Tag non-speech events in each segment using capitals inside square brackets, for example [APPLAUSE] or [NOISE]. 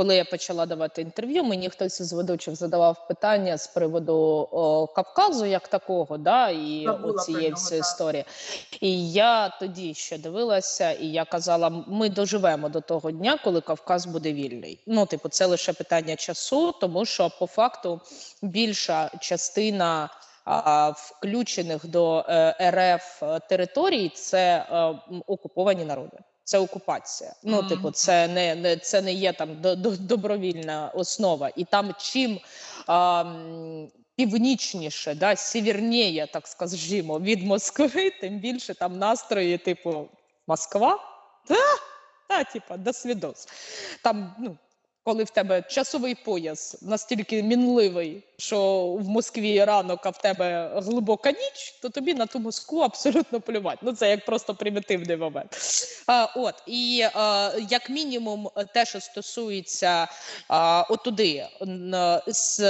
коли я почала давати інтерв'ю, мені хтось із ведучих задавав питання з приводу о, Кавказу як такого, да, і цієї всієї історії. І я тоді ще дивилася, і я казала: ми доживемо до того дня, коли Кавказ буде вільний. Ну, типу, це лише питання часу, тому що по факту більша частина. Включених до е, РФ територій це е, окуповані народи. Це окупація. Ну, Мгм. типу, це не, не це не є там до, до, добровільна основа. І там чим а, північніше, да, сіверніє, так скажімо, від Москви, тим більше там настрої, типу, Москва? Та, та типу, до свідос. Там, ну, коли в тебе часовий пояс настільки мінливий, що в Москві ранок, а в тебе глибока ніч, то тобі на ту Москву абсолютно плювати. Ну це як просто примітивний момент. А, от і а, як мінімум, те, що стосується а, отуди, з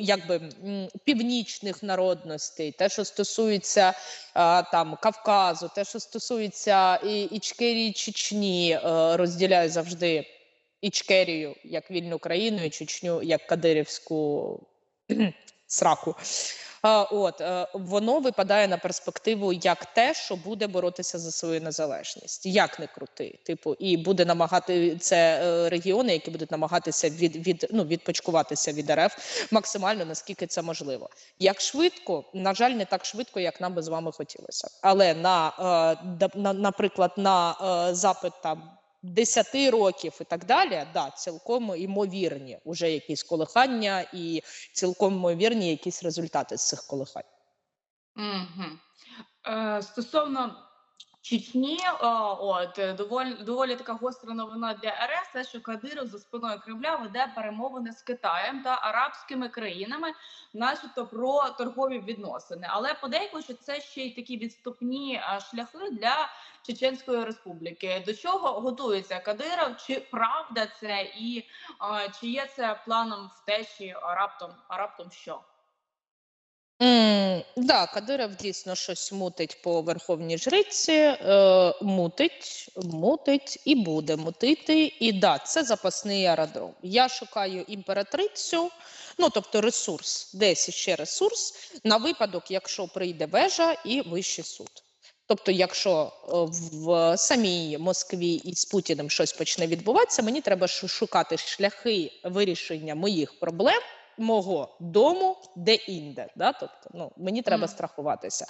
якби північних народностей, те, що стосується а, там Кавказу, те, що стосується і Ічкерії, Чечні, е, розділяю завжди. Ічкерію як вільну країну і Чечню як Кадирівську [CLEARS THROAT] сраку. От е, воно випадає на перспективу як те, що буде боротися за свою незалежність, як не крути. Типу, і буде намагати це е, регіони, які будуть намагатися від, від ну відпочкуватися від РФ максимально наскільки це можливо. Як швидко, на жаль, не так швидко, як нам би з вами хотілося. Але на, е, на наприклад, на запит там 10 років і так далі, да, цілком імовірні вже якісь колихання і цілком імовірні якісь результати з цих колихань. Угу. Е, Стосовно Чечні, от е, доволі доволі така гостра новина для РФ, те, що Кадиров за спиною Кремля веде перемовини з Китаєм та арабськими країнами, начебто про торгові відносини. Але подейкують, що це ще й такі відступні шляхи для Чеченської республіки. До чого готується Кадиров? Чи правда це і чи є це планом втечі раптом, раптом що? Mm, да, Кадиров дійсно щось мутить по верховній жриці, е, мутить, мутить і буде мутити. І да, це запасний аеродром. Я шукаю імператрицю, ну тобто ресурс, десь ще ресурс на випадок, якщо прийде вежа і вищий суд. Тобто, якщо е, в самій Москві і з Путіним щось почне відбуватися, мені треба шу- шукати шляхи вирішення моїх проблем мого дому де-інде. Да? Тобто, ну, мені треба Мгм. страхуватися.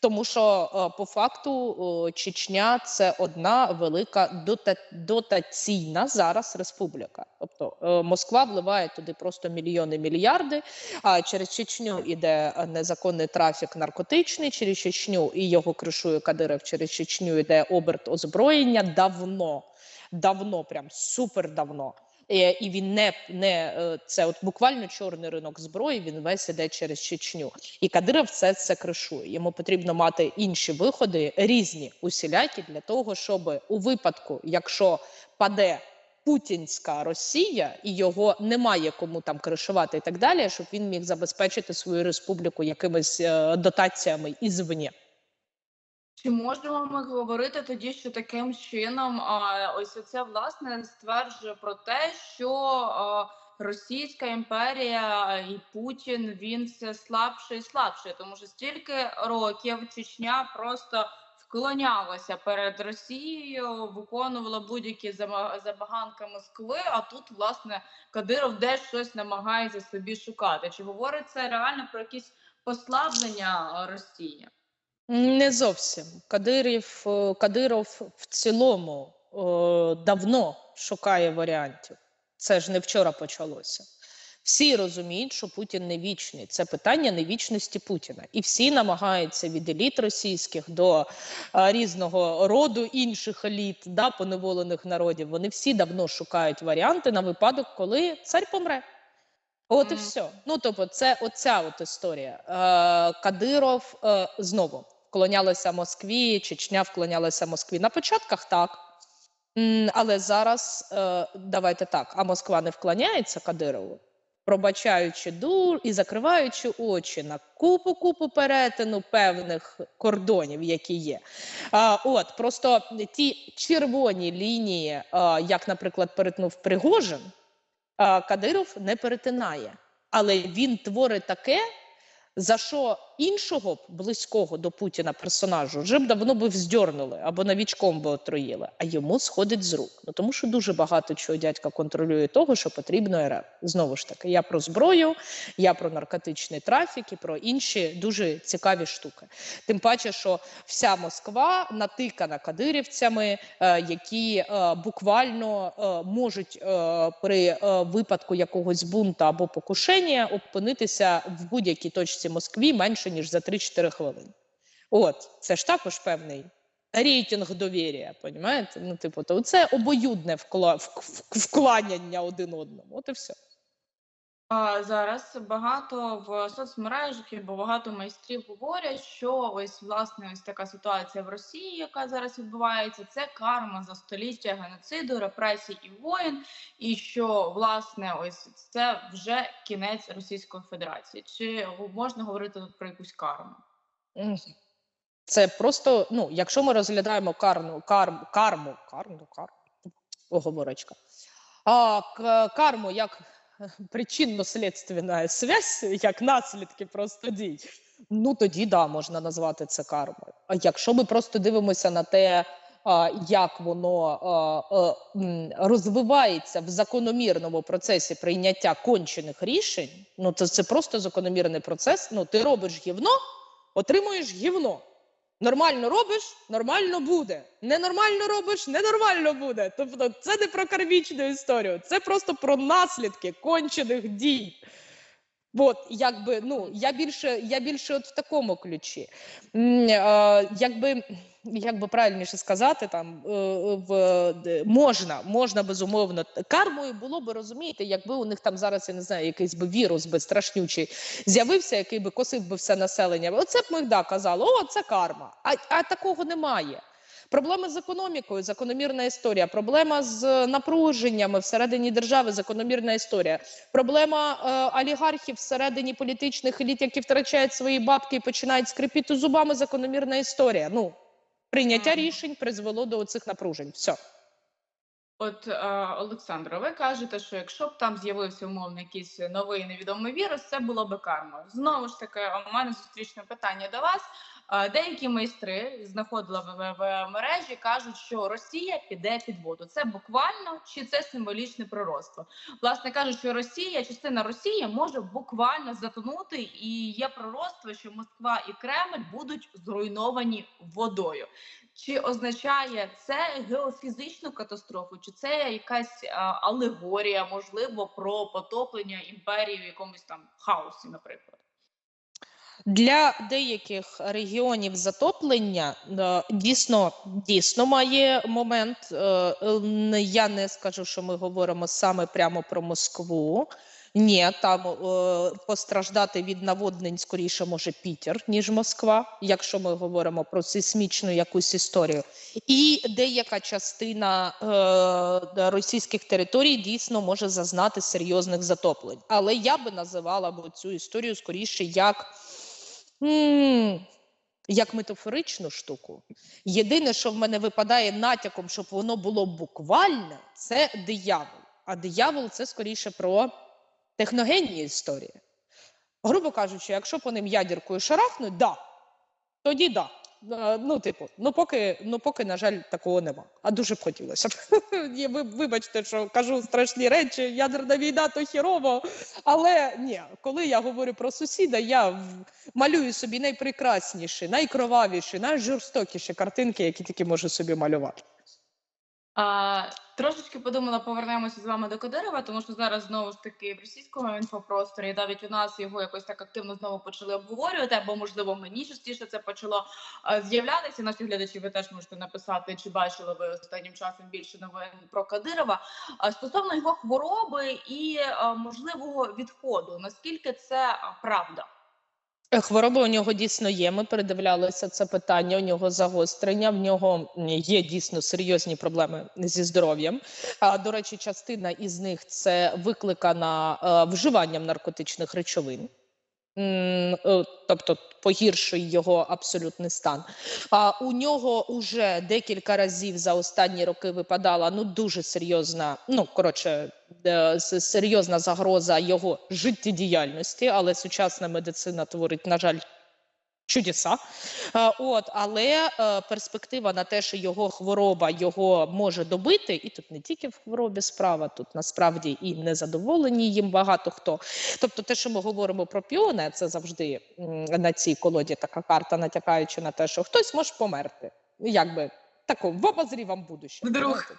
Тому що е, по факту Чечня це одна велика дотаційна зараз республіка. Тобто е, Москва вливає туди просто мільйони мільярди. А через Чечню іде незаконний трафік наркотичний, через Чечню і його кришує Кадиров. Через Чечню йде оберт озброєння давно, давно, прям супер давно. Е, І він не, не е, це от буквально чорний ринок зброї. Він весь іде через Чечню. І Кадиров все це кришує. Йому потрібно мати інші виходи, різні усілякі для того, щоб у випадку, якщо паде путінська Росія і його немає кому там кришувати і так далі, щоб він міг забезпечити свою республіку якимись е, дотаціями ізвні. Чи можемо ми говорити тоді, що таким чином а, ось це власне стверджує про те, що а, Російська імперія і Путін він все слабше і слабше, тому що стільки років Чечня просто вклонялася перед Росією, виконувала будь-які забаганки Москви. А тут власне Кадиров десь щось намагається собі шукати. Чи говорить це реально про якісь послаблення Росії? Не зовсім Кадирів, е, Кадиров в цілому е, давно шукає варіантів. Це ж не вчора почалося. Всі розуміють, що Путін не вічний. Це питання невічності Путіна. І всі намагаються від еліт російських до е, різного роду інших еліт, да, поневолених народів. Вони всі давно шукають варіанти на випадок, коли цар помре. От і все. Ну тобто, це оця от історія. Е, Кадиров е, знову вклонялися Москві, Чечня вклонялася Москві. На початках так. Але зараз е, давайте так: а Москва не вклоняється Кадирову, пробачаючи дур і закриваючи очі на купу купу перетину певних кордонів, які є. От просто ті червоні лінії, як, наприклад, перетнув Пригожин. Кадиров не перетинає. Але він творить таке, за що іншого близького до Путіна персонажу вже б давно би вздьорнули або навічком би отруїли, а йому сходить з рук. Ну тому що дуже багато чого дядька контролює того, що потрібно РФ. Знову ж таки, я про зброю, я про наркотичний трафік і про інші дуже цікаві штуки. Тим паче, що вся Москва натикана кадирівцями, е, які е, буквально е, можуть при випадку якогось бунта або покушення опинитися в будь-якій точці Москві менше ніж за 3-4 хвилини. От це ж також певний. Рейтинг довір'я, понімаєте? Ну, типу, то це обоюдне вкла... вк- вк- вкланяння один одному. От і все. Зараз багато в соцмережах і багато майстрів говорять, що ось власне ось така ситуація в Росії, яка зараз відбувається, це карма за століття геноциду, репресій і воєн, і що власне ось це вже кінець Російської Федерації. Чи можна говорити про якусь карму? Це просто, ну, якщо ми розглядаємо карну, карм, карму, карму, карму, оговорочка, а, карму як [LAUGHS] причинно-слідственна связь, як наслідки просто дій, ну тоді да, можна назвати це кармою. А якщо ми просто дивимося на те, як воно розвивається в закономірному процесі прийняття кончених рішень, ну то це просто закономірний процес. Ну, ти робиш гівно, отримуєш гівно. Нормально робиш, нормально буде. Ненормально робиш, ненормально буде. Тобто, це не про кармічну історію, це просто про наслідки кончених дій. От, якби, ну, я більше, я більше от в такому ключі. Е, якби, як би правильніше сказати, там е, в можна, можна безумовно кармою було би розумієте, якби у них там зараз я не знаю, якийсь би вірус би страшнючий з'явився, який би косив би все населення. Оце б ми да казали, о, це карма. А, а такого немає. Проблеми з економікою, закономірна історія. Проблема з напруженнями всередині держави, закономірна історія. Проблема е, олігархів всередині політичних еліт, які втрачають свої бабки і починають скрипіти зубами, закономірна історія. Ну, прийняття рішень призвело до цих напружень. Все. От е, Олександро, ви кажете, що якщо б там з'явився умовно якийсь новий невідомий вірус, це було би карма. Знову ж таки, у мене зустрічне питання до вас. Деякі майстри знаходила в, в, мережі, кажуть, що Росія піде під воду. Це буквально чи це символічне пророцтво? Власне кажуть, що Росія, частина Росії може буквально затонути, і є пророцтво, що Москва і Кремль будуть зруйновані водою. Чи означає це геофізичну катастрофу, чи це якась алегорія, можливо, про потоплення імперії в якомусь там хаосі, наприклад? Для деяких регіонів затоплення е, дійсно дійсно має момент. Е, е, Я не скажу, що ми говоримо саме прямо про Москву. Ні, там постраждати від наводнень скоріше може Пітер, ніж Москва, якщо ми говоримо про сейсмічну якусь історію. І деяка частина е, російських територій дійсно може зазнати серйозних затоплень. Але я би називала б цю історію скоріше як. Як метафоричну штуку. Єдине, що в мене випадає натяком, щоб воно було буквальне, це диявол. А диявол це скоріше про техногенні історії. Грубо кажучи, якщо по ним ядіркою шарахнуть, да, тоді да. Ну, типу, ну поки, ну поки, на жаль, такого нема. А дуже б хотілося [LAUGHS] ви- Вибачте, що кажу страшні речі, ядерна війна то хірово. Але ні, коли я говорю про сусіда, я малюю собі найпрекрасніші, найкровавіші, найжорстокіші картинки, які тільки можу собі малювати. А, трошечки подумала, повернемося з вами до Кадирова, тому що зараз знову ж таки в російському інфопросторі навіть у нас його якось так активно знову почали обговорювати, або можливо мені частіше це почало з'являтися. Наші глядачі, ви теж можете написати, чи бачили ви останнім часом більше новин про Кадирова. А, стосовно його хвороби і а, можливого відходу, наскільки це правда? Е, Хвороба у нього дійсно є. Ми передивлялися це питання. У нього загострення. В нього є дійсно серйозні проблеми зі здоров'ям. А до речі, частина із них це викликана е, вживанням наркотичних речовин. Е, тобто погіршує його абсолютний стан. А у нього вже декілька разів за останні роки випадала ну дуже серйозна, ну коротше, е, серйозна загроза його життєдіяльності, але сучасна медицина творить, на жаль, чудеса. Е, От, але е, перспектива на те, що його хвороба його може добити, і тут не тільки в хворобі справа, тут насправді і незадоволені їм багато хто. Тобто, те, що ми говоримо про піони, це завжди на цій колоді така карта, натякаючи на те, що хтось може померти. Ну, Якби тако, в обозрівам будущем. Вдруг.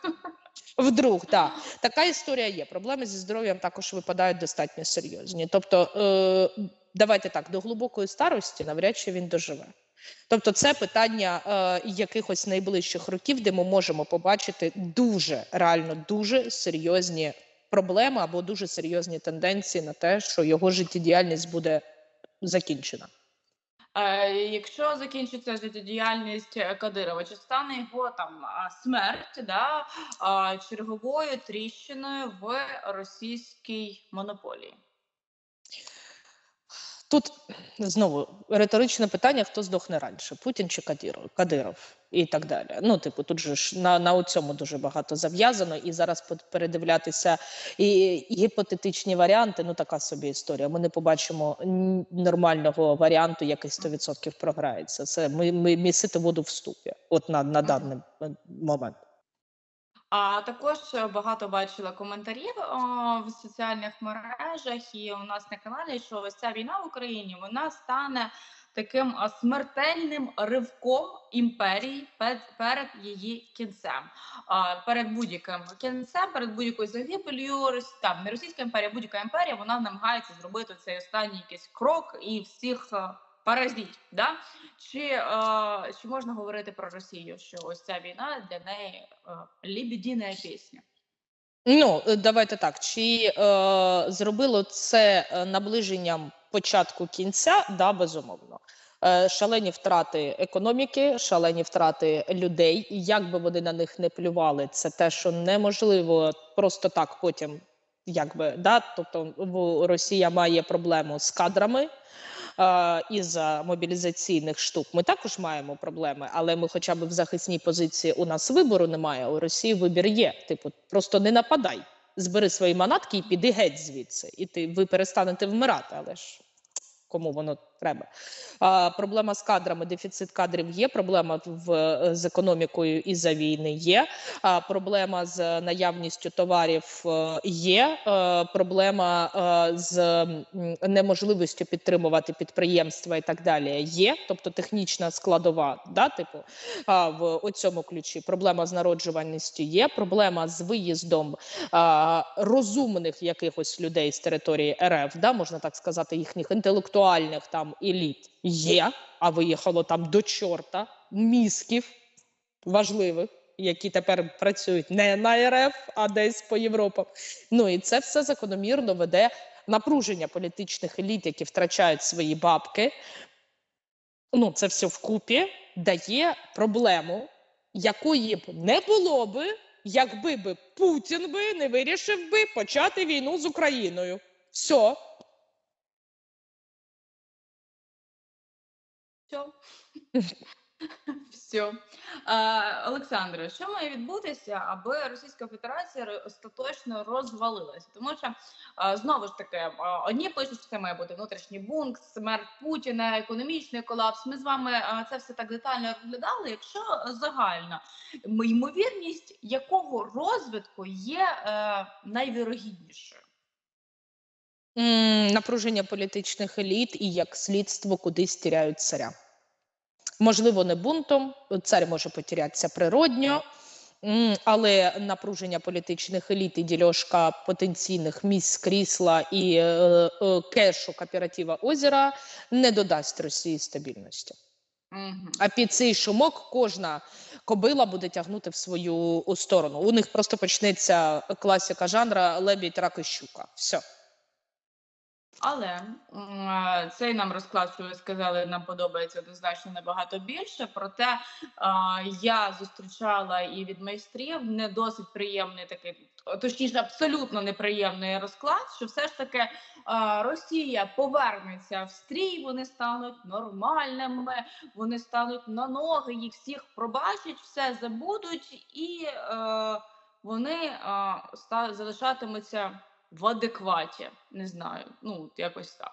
Вдруг, так. Така історія є. Проблеми зі здоров'ям також випадають достатньо серйозні. Тобто, е, давайте так, до глибокої старості навряд чи він доживе. Тобто, це питання е, якихось найближчих років, де ми можемо побачити дуже реально дуже серйозні проблеми або дуже серйозні тенденції на те, що його життєдіяльність буде закінчена. Е, Якщо закінчиться життєдіяльність е, Кадирова, чи стане його там смерть да, черговою тріщиною в російській монополії? Тут знову риторичне питання: хто здохне раніше: Путін чи Кадиров, Кадиров і так далі. Ну, типу, тут же ж на, на цьому дуже багато зав'язано, і зараз передивлятися і, і гіпотетичні варіанти. Ну така собі історія. Ми не побачимо нормального варіанту, який 100% програється. Це ми, ми місити воду в ступі. От на, на даний момент. А також багато бачила коментарів о, в соціальних мережах і у нас на каналі, що ось ця війна в Україні вона стане таким смертельним ривком імперії перед, її кінцем. А, перед будь-яким кінцем, перед будь-якою загибелью там не російська імперія, будь-яка імперія, вона намагається зробити цей останній якийсь крок і всіх поразіть. Да? Чи, е, чи можна говорити про Росію, що ось ця війна для неї е, лебедіна пісня? Ну, е, давайте так. Чи е, зробило це е, наближенням початку кінця? Да, безумовно. Е, шалені втрати економіки, шалені втрати людей. І як би вони на них не плювали, це те, що неможливо просто так потім, якби да, тобто в- Росія має проблему з кадрами. Е, із-за мобілізаційних штук ми також маємо проблеми, але ми, хоча б в захисній позиції, у нас вибору немає. У Росії вибір є. Типу, просто не нападай, збери свої манатки і піди геть звідси. І ти ви перестанете вмирати, але ж кому воно треба. А, проблема з кадрами, дефіцит кадрів є. Проблема в з економікою і за війни є. А, проблема з наявністю товарів е, є. Е, проблема е, з неможливістю підтримувати підприємства і так далі є. Тобто технічна складова, да, типу, а, в цьому ключі. Проблема з народжуваністю є. Проблема з виїздом а, розумних якихось людей з території РФ, да, можна так сказати, їхніх інтелектуальних там еліт є. А виїхало там до чорта мізків важливих, які тепер працюють не на РФ, а десь по Європам. Ну і це все закономірно веде напруження політичних еліт, які втрачають свої бабки. Ну, це все вкупі дає проблему, якої б не було би, якби би Путін би не вирішив би почати війну з Україною. Все. Все. [LAUGHS] Все. Олександре, що має відбутися, аби Російська Федерація остаточно розвалилася? Тому що знову ж таки, одні пишуть, що це має бути внутрішній бункт, смерть Путіна, економічний колапс. Ми з вами це все так детально розглядали. Якщо загально, ймовірність якого розвитку є е, найвірогіднішою? Напруження політичних еліт і як слідство кудись тіряють царя. Можливо, не бунтом, цар може потерятися природньо, але напруження політичних еліт і дільошка потенційних місць крісла і е, е, кешу кооператива озера не додасть Росії стабільності. А під цей шумок кожна кобила буде тягнути в свою сторону. У них просто почнеться класика жанра лебідь, рак і щука. Все. Але е, цей нам розклад, що ви сказали, нам подобається однозначно набагато більше. Проте е, я зустрічала і від майстрів не досить приємний такий, точніше, абсолютно неприємний розклад, що все ж таки е, Росія повернеться в стрій, вони стануть нормальними, вони стануть на ноги, їх всіх пробачать, все забудуть, і вони залишатимуться в адекваті. Не знаю, ну якось так.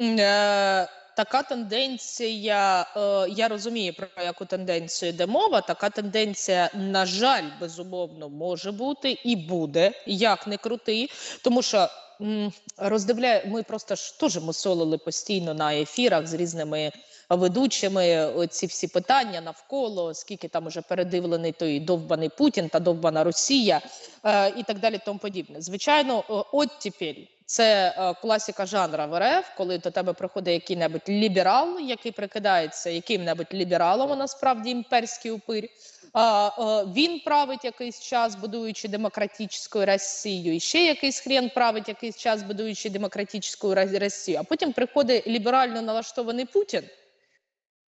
Е, така тенденція, е, я розумію, про яку тенденцію йде мова. Така тенденція, на жаль, безумовно, може бути і буде, як не крути, тому що. м, Роздивляє, ми просто ж теж мусолили постійно на ефірах з різними ведучими ці всі питання навколо, скільки там уже передивлений той довбаний Путін та довбана Росія е, і так далі. Тому подібне. Звичайно, е, оттепель це е, класика жанра в РФ, коли до тебе приходить який-небудь ліберал, який прикидається яким-небудь лібералом, а насправді імперський упир. А, е, він править якийсь час, будуючи демократичну Росію, і ще якийсь хрен править якийсь час, будуючи демократичну Ра- Росію. А потім приходить ліберально налаштований Путін,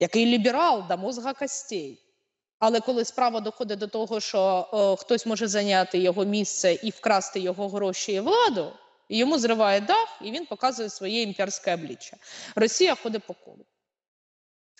який ліберал до мозга костей. Але коли справа доходить до того, що е, хтось може зайняти його місце і вкрасти його гроші і владу, йому зриває дах, і він показує своє імперське обличчя. Росія ходить по колу.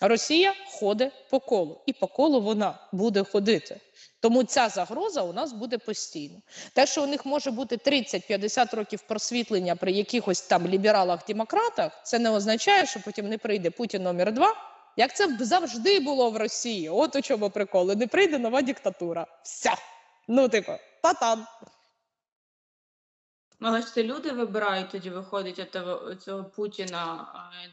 Росія ходить по колу, і по колу вона буде ходити. Тому ця загроза у нас буде постійно. Те, що у них може бути 30-50 років просвітлення при якихось там лібералах-демократах, це не означає, що потім не прийде Путін номер два. Як це завжди було в Росії? От у чому приколи. Не прийде нова диктатура. Все. Ну, типу, та-там. Ну, Але ж це люди вибирають тоді виходить от цього Путіна.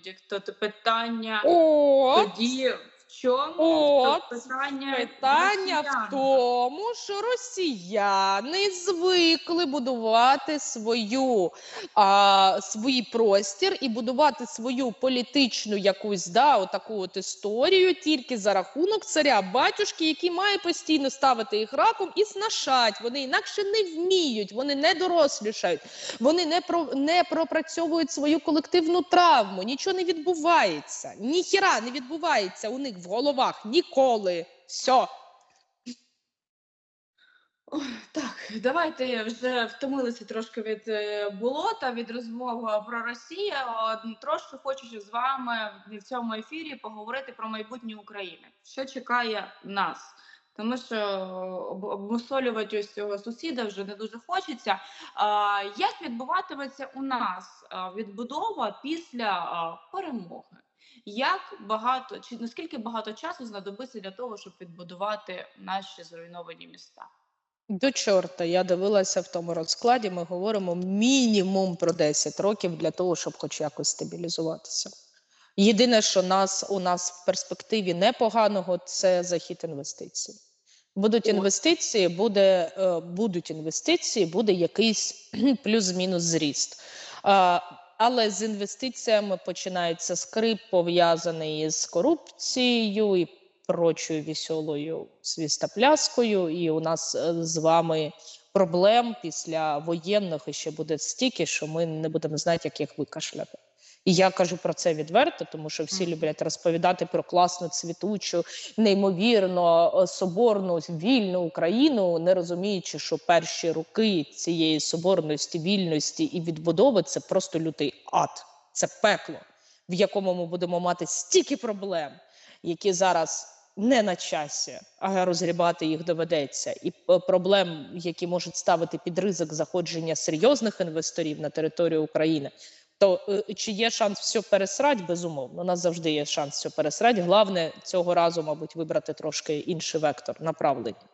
диктату питання О! тоді чому От, питання Питання в тому, що росіяни звикли будувати свою а, свій простір і будувати свою політичну якусь да, отаку от історію тільки за рахунок царя батюшки, який має постійно ставити їх раком і снашать. Вони інакше не вміють, вони не дорослішають, вони не про не пропрацьовують свою колективну травму. Нічого не відбувається. Ніхіра не відбувається у них в головах ніколи. Все. Так, давайте вже втомилися трошки від е, болота, від розмови про Росію. Трошки хочу з вами в цьому ефірі поговорити про майбутнє України. Що чекає нас? Тому що об- обмусолювати ось цього сусіда вже не дуже хочеться. Як відбуватиметься у нас відбудова після перемоги? Як багато чи наскільки багато часу знадобиться для того, щоб відбудувати наші зруйновані міста? До чорта, я дивилася в тому розкладі. Ми говоримо мінімум про 10 років для того, щоб хоч якось стабілізуватися. Єдине, що нас у нас в перспективі непоганого, це захід інвестицій. Будуть інвестиції, буде, е, будуть інвестиції, буде якийсь [CLEARS THROAT] плюс-мінус зріст. Але з інвестиціями починається скрип, пов'язаний з корупцією і прочою веселою свістопляскою. І у нас е, з вами проблем після воєнних ще буде стільки, що ми не будемо знати, як їх викашляти. І я кажу про це відверто, тому що всі люблять розповідати про класну цвітучу, неймовірно е, соборну вільну Україну, не розуміючи, що перші роки цієї соборності, вільності і відбудови це просто лютий ад, це пекло, в якому ми будемо мати стільки проблем, які зараз не на часі, а розгрібати їх доведеться, і проблем, які можуть ставити під ризик заходження серйозних інвесторів на територію України. То е, чи є шанс все пересрать? Безумовно, у нас завжди є шанс все пересрать. Головне цього разу, мабуть, вибрати трошки інший вектор направлення.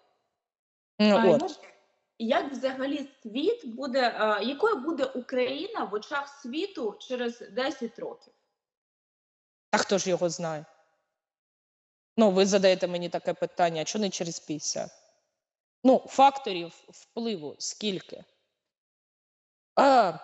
Ну, А, От. Як взагалі світ буде, а, якою буде Україна в очах світу через 10 років? А хто ж його знає? Ну, ви задаєте мені таке питання, що не через 50? Ну, факторів впливу скільки? А,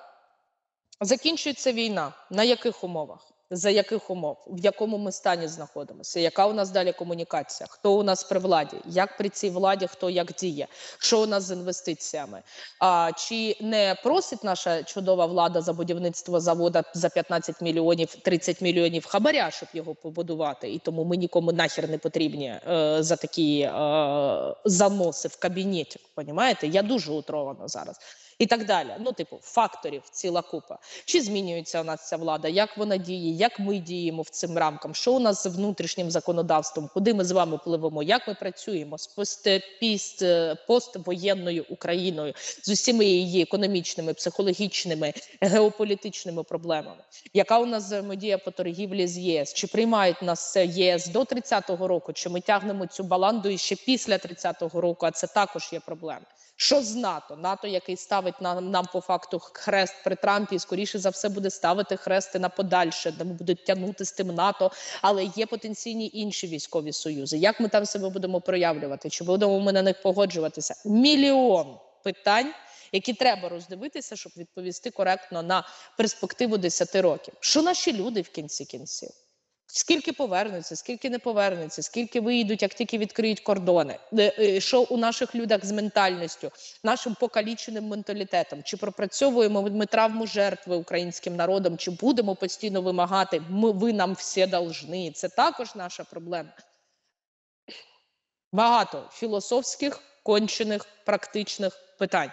закінчується війна. На яких умовах? За яких умов, в якому ми стані знаходимося? Яка у нас далі комунікація? Хто у нас при владі? Як при цій владі хто як діє? Що у нас з інвестиціями? А чи не просить наша чудова влада за будівництво завода за 15 мільйонів 30 мільйонів хабаря, щоб його побудувати? І тому ми нікому нахер не потрібні е, за такі е, заноси в кабінеті. Понімаєте? Я дуже утрована зараз. І так далі. Ну, типу, факторів ціла купа. Чи змінюється у нас ця влада? Як вона діє? Як ми діємо в цим рамкам? Що у нас з внутрішнім законодавством? Куди ми з вами пливемо? Як ми працюємо з пост, поствоєнною Україною з усіма її економічними, психологічними, геополітичними проблемами? Яка у нас взаємодія по торгівлі з ЄС? Чи приймають нас ЄС до 30-го року? Чи ми тягнемо цю баланду і ще після 30-го року? А це також є проблема. Що з НАТО? НАТО, який ставить нам, нам по факту хрест при Трампі, скоріше за все буде ставити хрести на подальше, де будуть тягнути з тим НАТО, але є потенційні інші військові союзи. Як ми там себе будемо проявлювати? Чи будемо ми на них погоджуватися? Мільйон питань, які треба роздивитися, щоб відповісти коректно на перспективу 10 років. Що наші люди в кінці кінців? Скільки повернуться, скільки не повернуться, скільки виїдуть, як тільки відкриють кордони? Е, е, Що у наших людях з ментальністю, нашим покаліченим менталітетом? Чи пропрацьовуємо ми травму жертви українським народом? Чи будемо постійно вимагати? Ми ви нам всі должны? Це також наша проблема. Багато філософських кончених практичних питань.